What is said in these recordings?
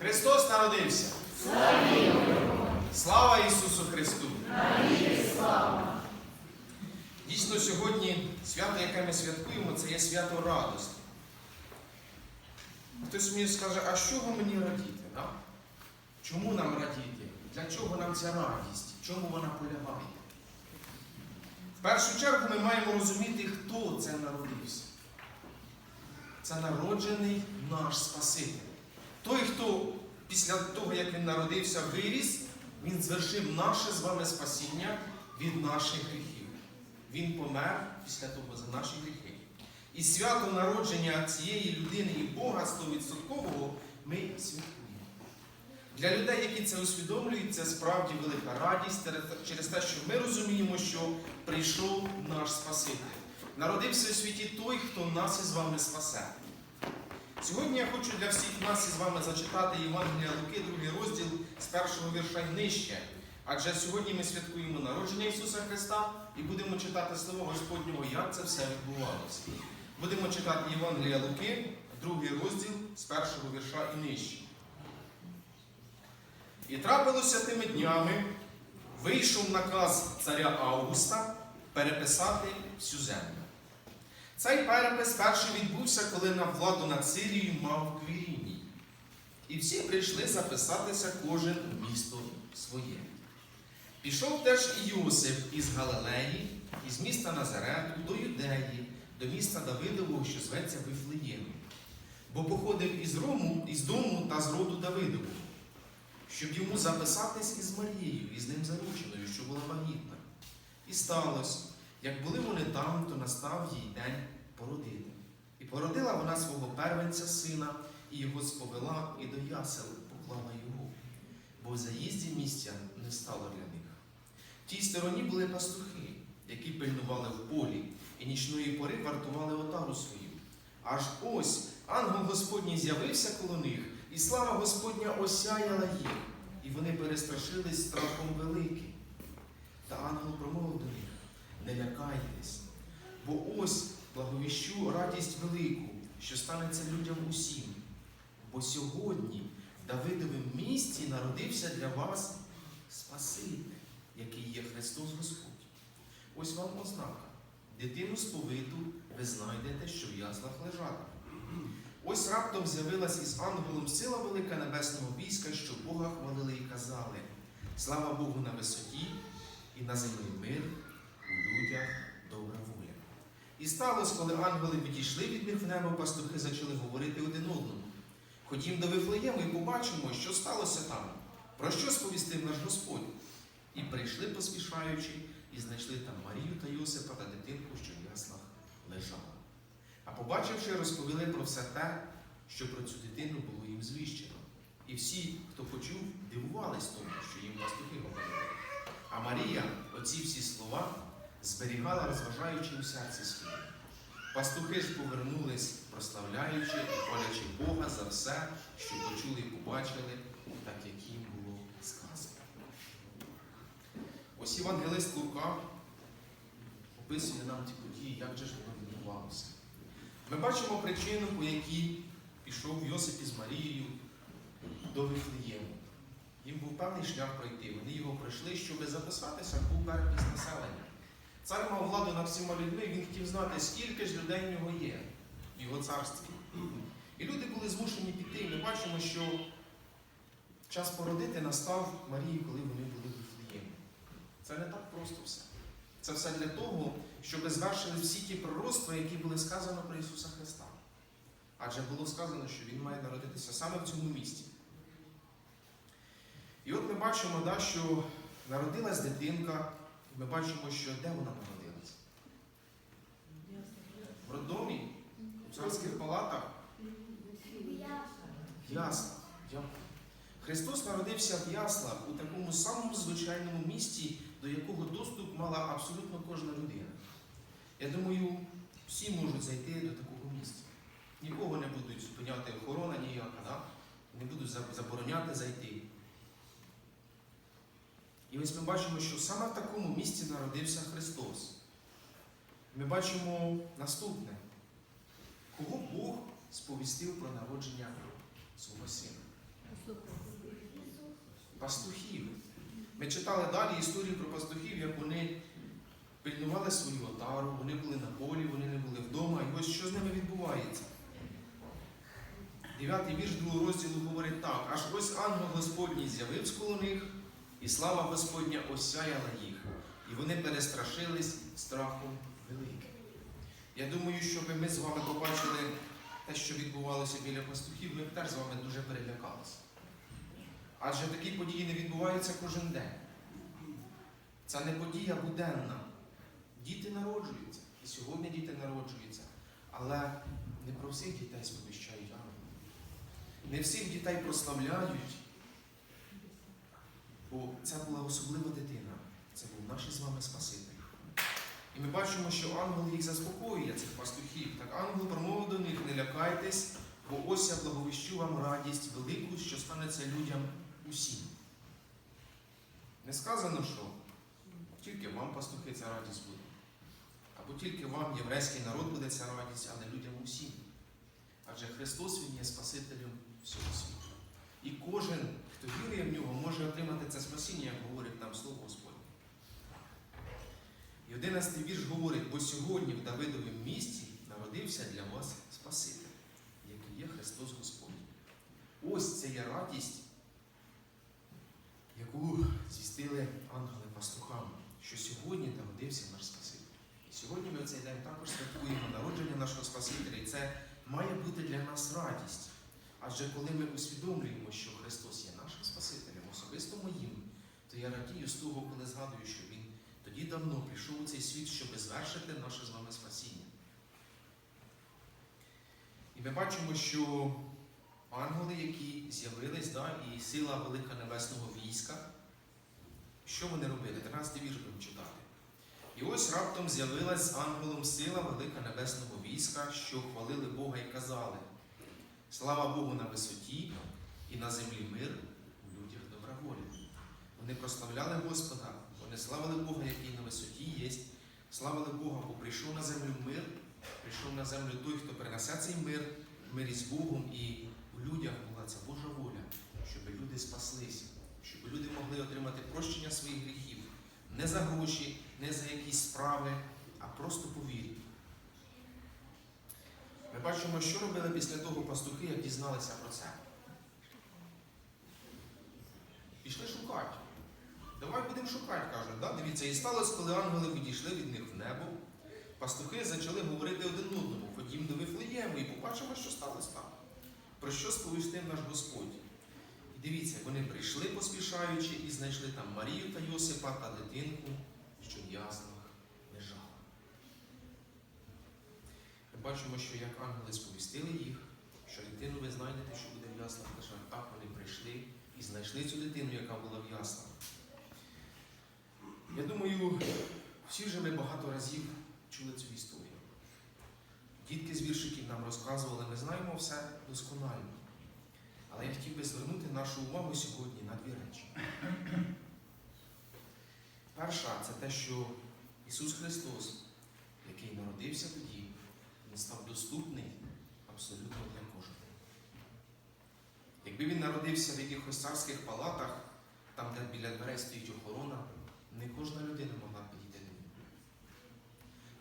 Христос народився! Слава Ісусу Христу! Дійсно, сьогодні свято, яке ми святкуємо, це є свято радості. Хтось мені скаже, а з чого мені радіти? Да? Чому нам радіти? Для чого нам ця радість? Чому вона полягає? В першу чергу ми маємо розуміти, хто це народився. Це народжений наш Спаситель. Той, хто після того, як він народився, виріс, він звершив наше з вами спасіння від наших гріхів. Він помер після того за наші гріхи. І свято народження цієї людини і Бога 100% ми святкуємо. Для людей, які це усвідомлюють, це справді велика радість через те, що ми розуміємо, що прийшов наш Спаситель. Народився у світі той, хто нас із вами спасе. Сьогодні я хочу для всіх нас із вами зачитати Євангелія Луки, другий розділ з першого вірша й нижче. Адже сьогодні ми святкуємо народження Ісуса Христа і будемо читати Слово Господнього, як це все відбувалося. Будемо читати Євангелія Луки, другий розділ з першого вірша і нижче. І трапилося тими днями, вийшов наказ царя Августа переписати всю землю. Цей перепис перший відбувся, коли на владу над Сирією мав Квіріній. І всі прийшли записатися кожен у місто своє. Пішов теж і Йосип із Галилеї, із міста Назарету до Юдеї, до міста Давидового, що зветься Вифлеєм, бо походив із Рому, із дому та з роду Давидового, щоб йому записатись із Марією, із ним зарученою, що була вагітна. І сталося, як були вони там, то настав їй день породити. І породила вона свого первенця сина, і його сповела, і до ясел поклала його, бо в заїзді місця не стало для них. В тій стороні були пастухи, які пильнували в полі, і нічної пори вартували отару свою. Аж ось ангел Господній з'явився коло них, і слава Господня осяяла їх, і вони перестрашились страхом великим. Та ангел промовив до них: не лякайтесь, бо ось благовіщу радість велику, що станеться людям усім. Бо сьогодні в Давидовім місті народився для вас Спаситель, який є Христос Господь. Ось вам ознака. Дитину сповиту ви знайдете, що в яслах лежала. Ось раптом з'явилась із ангелом сила велика небесного війська, що Бога хвалили і казали. Слава Богу на висоті і на землі мир, людях добра воля. І сталося, коли ангели відійшли від них в небо, пастухи почали говорити один одному. Ходім до Вифлеєму і побачимо, що сталося там, про що сповістив наш Господь. І прийшли, поспішаючи, і знайшли там Марію та Йосипа та дитинку, що в яслах лежала. А побачивши, розповіли про все те, що про цю дитину було їм звіщено. І всі, хто почув, дивувались тому, що їм пастухи говорили. А Марія оці всі слова зберігала, розважаючи у серці своєму. Пастухи ж повернулись, прославляючи і хвалячи Бога за все, що почули і побачили, так як їм було сказано. Ось Євангелист Лука описує нам ті події, як же ж воно відбувалося. Ми бачимо причину, по якій пішов Йосип із Марією до Вифлеєму. Їм був певний шлях пройти. Вони його пройшли, щоб записатися, був перепис населення. Цар мав владу над всіма людьми, він хотів знати, скільки ж людей в нього є в його царстві. І люди були змушені піти. І ми бачимо, що час породити настав Марії, коли вони були в Вифлеємі. Це не так просто все. Це все для того, щоб звершили всі ті пророцтва, які були сказано про Ісуса Христа. Адже було сказано, що Він має народитися саме в цьому місті. І от ми бачимо, да, що народилась дитинка, ми бачимо, що де вона народилась? В роддомі, у царських палатах, в яслах. Христос народився в яслах у такому самому звичайному місті, до якого доступ мала абсолютно кожна людина. Я думаю, всі можуть зайти до такого місця. Нікого не будуть зупиняти охорона ніяка, да? не будуть забороняти зайти. І ось ми бачимо, що саме в такому місці народився Христос. Ми бачимо наступне, кого Бог сповістив про народження свого сина. пастухів. Ми читали далі історію про пастухів, як вони пильнували свою отару, вони були на полі, вони не були вдома. І ось що з ними відбувається. Дев'ятий вірш другого розділу говорить так: аж ось ангел Господній з'явився коло них, і слава Господня осяяла їх, і вони перестрашились страхом великим. Я думаю, щоб ми з вами побачили те, що відбувалося біля пастухів, ми б теж з вами дуже перелякалися. Адже такі події не відбуваються кожен день. Це не подія буденна. Діти народжуються. І сьогодні діти народжуються. Але не про всіх дітей сповіщають ангели. Не всіх дітей прославляють. Бо це була особлива дитина. Це був наш з вами Спаситель. І ми бачимо, що ангел їх заспокоює, цих пастухів. Так ангел промовив до них, не лякайтесь, бо ось я благовіщу вам радість велику, що станеться людям усім. Не сказано, що тільки вам, пастухи, ця радість буде. Або тільки вам, єврейський народ, буде ця радість, але людям усім. Адже Христос Він є Спасителем всього світу. І кожен, хто вірує в нього, може отримати це спасіння, як говорить нам Слово Господнє. І 11 вірш говорить, бо сьогодні в Давидовім місті народився для вас Спаситель, який є Христос Господь. Ось це є радість, яку звістили ангели пастухам, що сьогодні народився наш Спаситель. І сьогодні ми в цей день також святкуємо народження нашого Спасителя, і це має бути для нас радість. Адже коли ми усвідомлюємо, що Христос є нашим Спасителем, особисто моїм, то я радію з того, коли згадую, що Він тоді давно прийшов у цей світ, щоб звершити наше з вами спасіння. І ми бачимо, що ангели, які з'явились, да, і сила велика небесного війська, що вони робили? 13 вірш будемо читати. І ось раптом з'явилась з ангелом сила велика небесного війська, що хвалили Бога і казали: Слава Богу на висоті і на землі мир, у людях добра воля. Вони прославляли Господа, вони славили Бога, який на висоті є. Славили Бога, бо прийшов на землю мир, прийшов на землю той, хто принесе цей мир, в мирі з Богом, і у людях була ця Божа воля, щоб люди спаслися, щоб люди могли отримати прощення своїх гріхів. Не за гроші, не за якісь справи, а просто по. Ми бачимо, що робили після того пастухи, як дізналися про це. Дивіться, і сталося, коли ангели відійшли від них в небо. Пастухи почали говорити один одному, ходім до Вифлеєму і побачимо, що сталося там. Про що сповістив наш Господь. І дивіться, вони прийшли поспішаючи і знайшли там Марію та Йосипа та дитинку, що в яслах лежала. Ми бачимо, що як ангели сповістили їх, що дитину ви знайдете, що буде в яслах лежати. Так вони прийшли і знайшли цю дитину, яка була в яслах. Я думаю, всі вже ми багато разів чули цю історію. Дітки з віршиків нам розказували, ми знаємо все досконально. Але я хотів би звернути нашу увагу сьогодні на дві речі. Перша це те, що Ісус Христос, який народився тоді, Він став доступний абсолютно для кожного. Якби він народився в якихось царських палатах, там, де біля дверей стоїть охорона, не кожна людина могла підійти до нього.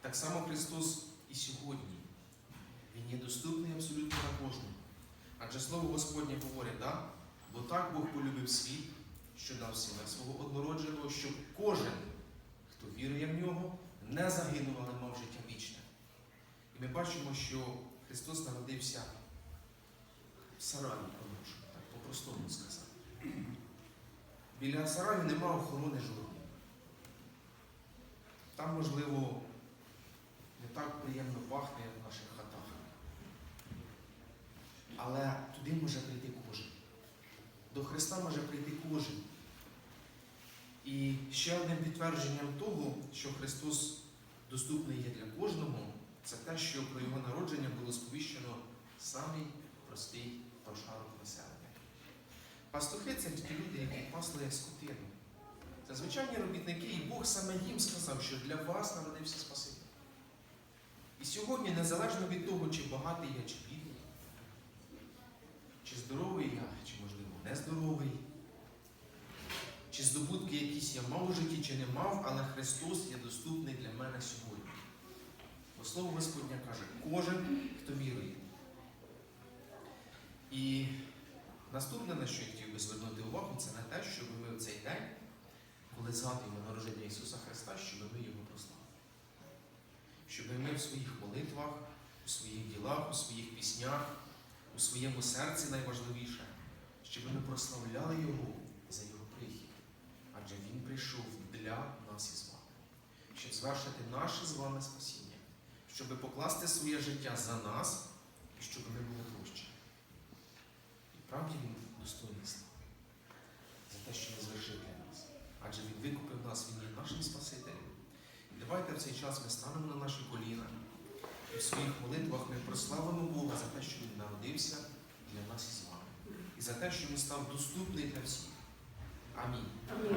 Так само Христос і сьогодні. Він є доступний абсолютно на кожного. Адже Слово Господнє говорить, да? бо так Бог полюбив світ, що дав сина свого однородженого, щоб кожен, хто вірує в нього, не загинув, але мав життя вічне. І ми бачимо, що Христос народився в сараї, так по-простому сказати. Біля сараю нема охорони жодної. Там, можливо, не так приємно пахне, як в наших хатах. Але туди може прийти кожен. До Христа може прийти кожен. І ще одним підтвердженням того, що Христос доступний є для кожного, це те, що про його народження було сповіщено самий простий прошарок населення. Пастухи це ті люди, які пасли скотину. Це звичайні робітники, і Бог саме їм сказав, що для вас народився Спаситель. І сьогодні, незалежно від того, чи багатий я, чи бідний, чи здоровий я, чи, можливо, нездоровий, чи здобутки якісь я мав у житті чи не мав, але Христос є доступний для мене сьогодні. Бо Слово Господнє каже, кожен, хто вірує. І наступне, на що я хотів би звернути увагу, це на те, щоб ми в цей день, коли згадуємо народження Ісуса Христа, щоб ми його прославили. Щоб ми в своїх молитвах, у своїх ділах, у своїх піснях, у своєму серці найважливіше, щоб ми прославляли Його за Його прихід. Адже Він прийшов для нас із вами, щоб звершити наше з вами спасіння, щоб покласти своє життя за нас і щоб ми були прощені. І правді Він достойний слави за те, що Він звершив для нас. Адже Він викупив нас, Він є нашим Спасителем. І давайте в цей час ми станемо на наші коліна і в своїх молитвах ми прославимо Бога за те, що Він народився для нас із вами. І за те, що Він став доступний для всіх. Амінь. Амінь.